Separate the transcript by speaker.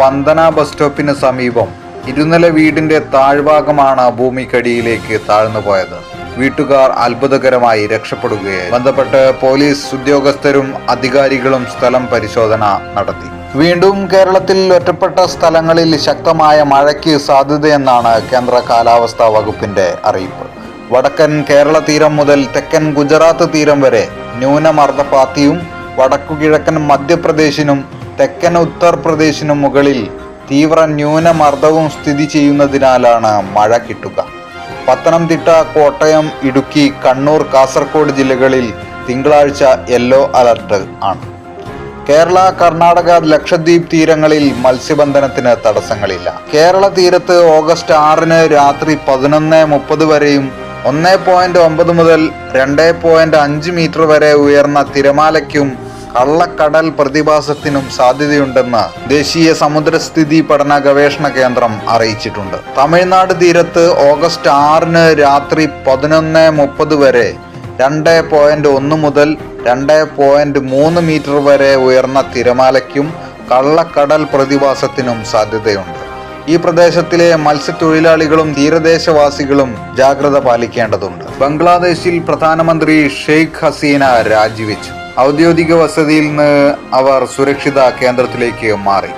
Speaker 1: Vandana bus സ്റ്റോപ്പിന് സമീപം ഇരുനില വീടിന്റെ താഴ്ഭാഗമാണ് ഭൂമിക്കടിയിലേക്ക് താഴ്ന്നു പോയത്. വീട്ടുകാർ അത്ഭുതകരമായി രക്ഷപ്പെടുകയായി ബന്ധപ്പെട്ട് പോലീസ് ഉദ്യോഗസ്ഥരും അധികാരികളും സ്ഥലം പരിശോധന നടത്തി. വീണ്ടും കേരളത്തിൽ ഒറ്റപ്പെട്ട സ്ഥലങ്ങളിൽ ശക്തമായ മഴയ്ക്ക് സാധ്യതയെന്നാണ് കേന്ദ്ര കാലാവസ്ഥാ വകുപ്പിന്റെ അറിയിപ്പ്. വടക്കൻ കേരള തീരം മുതൽ തെക്കൻ ഗുജറാത്ത് തീരം വരെ ന്യൂനമർദ്ദപാത്തിയും വടക്കുകിഴക്കൻ മധ്യപ്രദേശിനും തെക്കൻ ഉത്തർപ്രദേശിനു മുകളിൽ തീവ്ര ന്യൂനമർദ്ദവും സ്ഥിതി ചെയ്യുന്നതിനാലാണ് മഴ കിട്ടുക. പത്തനംതിട്ട കോട്ടയം ഇടുക്കി കണ്ണൂർ കാസർഗോഡ് ജില്ലകളിൽ തിങ്കളാഴ്ച യെല്ലോ അലർട്ട് ആണ്. കേരള കർണാടക ലക്ഷദ്വീപ് തീരങ്ങളിൽ മത്സ്യബന്ധനത്തിന് തടസ്സങ്ങളില്ല. കേരള തീരത്ത് ഓഗസ്റ്റ് ആറിന് രാത്രി പതിനൊന്ന് മുപ്പത് വരെയും ഒന്ന് പോയിന്റ് ഒമ്പത് മുതൽ രണ്ട് പോയിന്റ് അഞ്ച് മീറ്റർ വരെ ഉയർന്ന തിരമാലയ്ക്കും കള്ളക്കടൽ പ്രതിഭാസത്തിനും സാധ്യതയുണ്ടെന്ന് ദേശീയ സമുദ്രസ്ഥിതി പഠന ഗവേഷണ കേന്ദ്രം അറിയിച്ചിട്ടുണ്ട്. തമിഴ്നാട് തീരത്ത് ഓഗസ്റ്റ് ആറിന് രാത്രി പതിനൊന്ന് മുപ്പത് വരെ രണ്ട് പോയിന്റ് ഒന്ന് മുതൽ രണ്ട് പോയിന്റ് മൂന്ന് മീറ്റർ വരെ ഉയർന്ന തിരമാലയ്ക്കും കള്ളക്കടൽ പ്രതിഭാസത്തിനും സാധ്യതയുണ്ട്. ഈ പ്രദേശത്തിലെ മത്സ്യത്തൊഴിലാളികളും തീരദേശവാസികളും ജാഗ്രത പാലിക്കേണ്ടതുണ്ട്. ബംഗ്ലാദേശിൽ പ്രധാനമന്ത്രി ഷെയ്ഖ് ഹസീന രാജിവെച്ചു. ഔദ്യോഗിക വസതിയിൽ നിന്ന് അവർ സുരക്ഷിത കേന്ദ്രത്തിലേക്ക് മാറി.